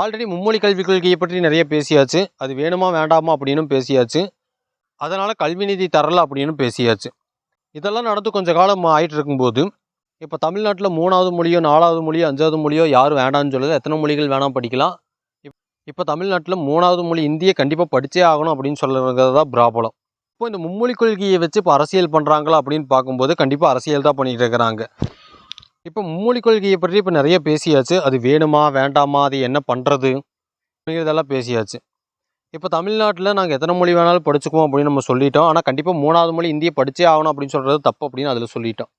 Already மும்மொழி கல்விக் கொள்கையை பற்றி நிறைய பேசியாச்சு. அது வேணுமா வேண்டாமா அப்படின்னும் பேசியாச்சு. அதனால் கல்வி நிதி தரல அப்படின்னு பேசியாச்சு. இதெல்லாம் நடந்து கொஞ்சம் காலம் ஆகிட்டு இருக்கும்போது இப்போ தமிழ்நாட்டில் மூணாவது மொழியோ நாலாவது மொழியோ அஞ்சாவது மொழியோ யாரும் வேண்டாம்னு சொல்லுது எத்தனை மொழிகள் வேணாம் படிக்கலாம். இப் இப்போ தமிழ்நாட்டில் மூணாவது மொழி இந்தியை கண்டிப்பாக படித்தே ஆகணும் அப்படின்னு சொல்லுறது தான் ப்ராப்ளம். இப்போ இந்த மும்மொழி கொள்கையை வச்சு இப்போ அரசியல் பண்ணுறாங்களா அப்படின்னு பார்க்கும்போது கண்டிப்பாக அரசியல் தான் பண்ணிகிட்டு இருக்கிறாங்க. இப்போ மூலிக் கொள்கையை பற்றி இப்போ நிறைய பேசியாச்சு. அது வேணுமா வேண்டாமா அது என்ன பண்ணுறது அப்படிங்கிறதெல்லாம் பேசியாச்சு. இப்போ தமிழ்நாட்டில் நாங்கள் எத்தனை மொழி வேணாலும் படிச்சுக்குவோம் அப்படின்னு நம்ம சொல்லிட்டோம். ஆனால் கண்டிப்பாக மூணாவது மொழி இந்தியை படித்தே ஆகணும் அப்படின்னு சொல்கிறது தப்பு அப்படின்னு அதில் சொல்லிட்டோம்.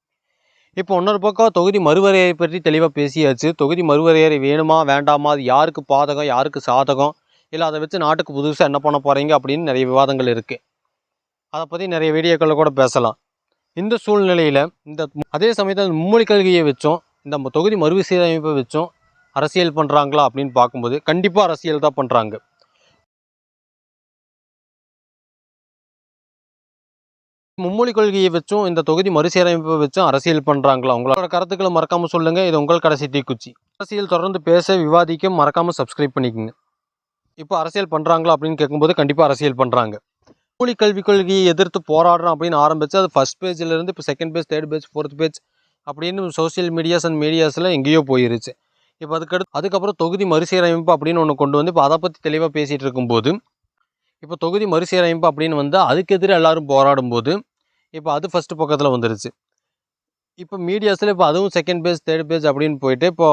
இப்போ இன்னொரு பக்கம் தொகுதி மறுவரையறை பற்றி தெளிவாக பேசியாச்சு. தொகுதி மறுவரையறை வேணுமா வேண்டாமா அது யாருக்கு பாதகம் யாருக்கு சாதகம்? இல்லை அதை வச்சு நாட்டுக்கு புதுசாக என்ன பண்ண போகிறீங்க அப்படின்னு நிறைய விவாதங்கள் இருக்குது அதை பற்றி நிறைய வீடியோக்களில் கூட பேசலாம். இந்த சூழ்நிலையில் இந்த அதே சமயத்தில் மும்மொழி கல்வியை வச்சோம் இந்த தொகுதி மறுசீரமைப்பை வச்சும் அரசியல் பண்ணுறாங்களா அப்படின்னு பார்க்கும்போது கண்டிப்பாக அரசியல் தான் பண்ணுறாங்க மும்மொழி கொள்கையை வச்சும் இந்த தொகுதி மறுசீரமைப்பை வச்சும் அரசியல் பண்ணுறாங்களா உங்களோட கருத்துக்களை மறக்காமல் சொல்லுங்கள் இது உங்கள் கடைசி தீக்குச்சி. அரசியல் தொடர்ந்து பேச விவாதிக்க மறக்காமல் சப்ஸ்கிரைப் பண்ணிக்கோங்க. இப்போ அரசியல் பண்ணுறாங்களா அப்படின்னு கேட்கும்போது கண்டிப்பாக அரசியல் பண்ணுறாங்க கூலி கல்விக் கொள்கையை எதிர்த்து போராடுறோம் அப்படின்னு ஆரம்பித்து அது ஃபஸ்ட் பேஜ்லேருந்து இப்போ second page third page fourth page அப்படின்னு சோஷியல் மீடியாஸ் அண்ட் மீடியாஸில் எங்கேயோ போயிருச்சு. இப்போ அதுக்கடுத்து அதுக்கப்புறம் தொகுதி மறுசீரமைப்பு அப்படின்னு ஒன்று கொண்டு வந்து இப்போ அதை பற்றி தெளிவாக பேசிகிட்டு இருக்கும்போது இப்போ தொகுதி மறுசீரமைப்பு அப்படின்னு வந்து அதுக்கு எதிராக எல்லாரும் போராடும்போது இப்போ அது ஃபஸ்ட்டு பக்கத்தில் வந்துருச்சு. இப்போ மீடியாஸில் இப்போ அதுவும் செகண்ட் பேஜ் தேர்ட் பேஜ் அப்படின்னு போயிட்டு இப்போ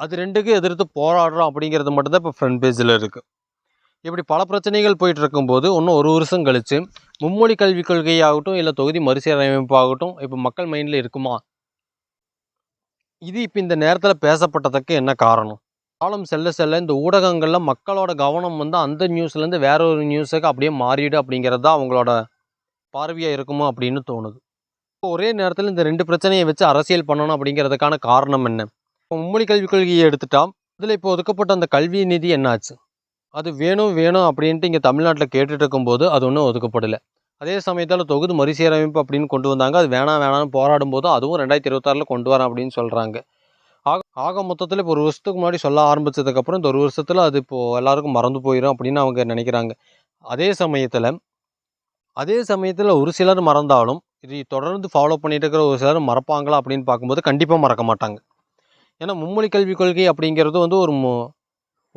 அது ரெண்டுக்கும் எதிர்த்து போராடுறோம் அப்படிங்கிறது மட்டும்தான் இப்போ ஃப்ரண்ட் பேஜில் இருக்குது இப்படி பல பிரச்சனைகள் போயிட்டு இருக்கும்போது இன்னும் ஒரு வருஷம் கழித்து மும்மொழி கல்விக் கொள்கையாகட்டும் இல்லை தொகுதி மறுசீரமைப்பாகட்டும் இப்போ மக்கள் மைண்டில் இருக்குமா? இது இப்போ இந்த நேரத்தில் பேசப்பட்டதுக்கு என்ன காரணம்? காலம் செல்ல செல்ல இந்த ஊடகங்களில் மக்களோட கவனம் வந்து அந்த நியூஸ்லேருந்து வேற ஒரு நியூஸுக்கு அப்படியே மாறிடு அப்படிங்கிறது தான் அவங்களோட பார்வையாக இருக்குமோ அப்படின்னு தோணுது. இப்போ ஒரே நேரத்தில் இந்த ரெண்டு பிரச்சனையை வச்சு அரசியல் பண்ணணும் அப்படிங்கிறதுக்கான காரணம் என்ன? இப்போ மும்மொழி கல்விக் கொள்கையை எடுத்துட்டால் இதில் இப்போ ஒதுக்கப்பட்ட அந்த கல்வி நிதி என்னாச்சு? அது வேணும் வேணும் அப்படின்ட்டு இங்கே தமிழ்நாட்டில் கேட்டுட்டு இருக்கும்போது அது ஒன்றும் ஒதுக்கப்படலை. அதே சமயத்தில் தொகுதி மறுசீரமைப்பு அப்படின்னு கொண்டு வந்தாங்க. அது வேணாம் வேணாம்னு போராடும் போது அதுவும் ரெண்டாயிரத்தி இருபத்தாறில் கொண்டு வரேன் அப்படின்னு சொல்கிறாங்க ஆக ஆக மொத்தத்தில் இப்போ ஒரு வருஷத்துக்கு முன்னாடி சொல்ல ஆரம்பிச்சதுக்கப்புறம் இந்த ஒரு வருஷத்தில் அது இப்போது எல்லாருக்கும் மறந்து போயிடும் அப்படின்னு அவங்க நினைக்கிறாங்க. அதே சமயத்தில் அதே சமயத்தில் ஒரு சிலர் மறந்தாலும் இது தொடர்ந்து ஃபாலோ பண்ணிட்டு இருக்கிற ஒரு சிலர் மறப்பாங்களா அப்படின்னு பார்க்கும்போது கண்டிப்பாக மறக்க மாட்டாங்க. ஏன்னா மும்மொழி கல்விக் கொள்கை அப்படிங்கிறது வந்து ஒரு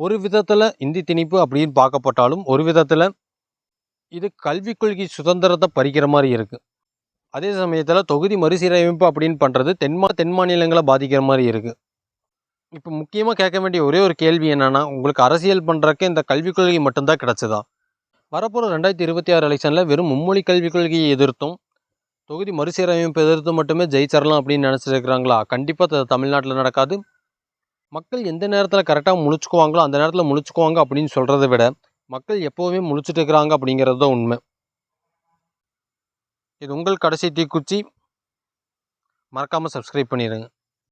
ஒரு விதத்தில் இந்தி திணிப்பு அப்படின்னு பார்க்கப்பட்டாலும் ஒரு விதத்தில் இது கல்விக் கொள்கை சுதந்திரத்தை பறிக்கிற மாதிரி இருக்குது அதே சமயத்தில் தொகுதி மறுசீரமைப்பு அப்படின்னு பண்ணுறது தென்மா தென் மாநிலங்களை பாதிக்கிற மாதிரி இருக்குது இப்போ முக்கியமாக கேட்க வேண்டிய ஒரே ஒரு கேள்வி என்னென்னா உங்களுக்கு அரசியல் பண்ணுறக்கு இந்த கல்விக் கொள்கை மட்டும்தான் கிடச்சதா? வரப்போகிற ரெண்டாயிரத்தி இருபத்தி ஆறு எலெக்ஷனில் வெறும் மும்மொழி கல்விக் கொள்கையை எதிர்த்தும் தொகுதி மறுசீரமைப்பு எதிர்த்து மட்டுமே ஜெயிச்சிடலாம் அப்படின்னு நினச்சிருக்கிறாங்களா? கண்டிப்பாக தமிழ்நாட்டில் நடக்காது. மக்கள் எந்த நேரத்தில் கரெக்டாக முழிச்சுக்குவாங்களோ அந்த நேரத்தில் முழிச்சுக்குவாங்க அப்படின்னு சொல்கிறத விட மக்கள் எப்போவுமே முழிச்சிட்டு இருக்கிறாங்க அப்படிங்கிறது தான் உண்மை. இது உங்கள் கடைசி தீக்குச்சி. மறக்காமல் சப்ஸ்கிரைப் பண்ணிடுங்க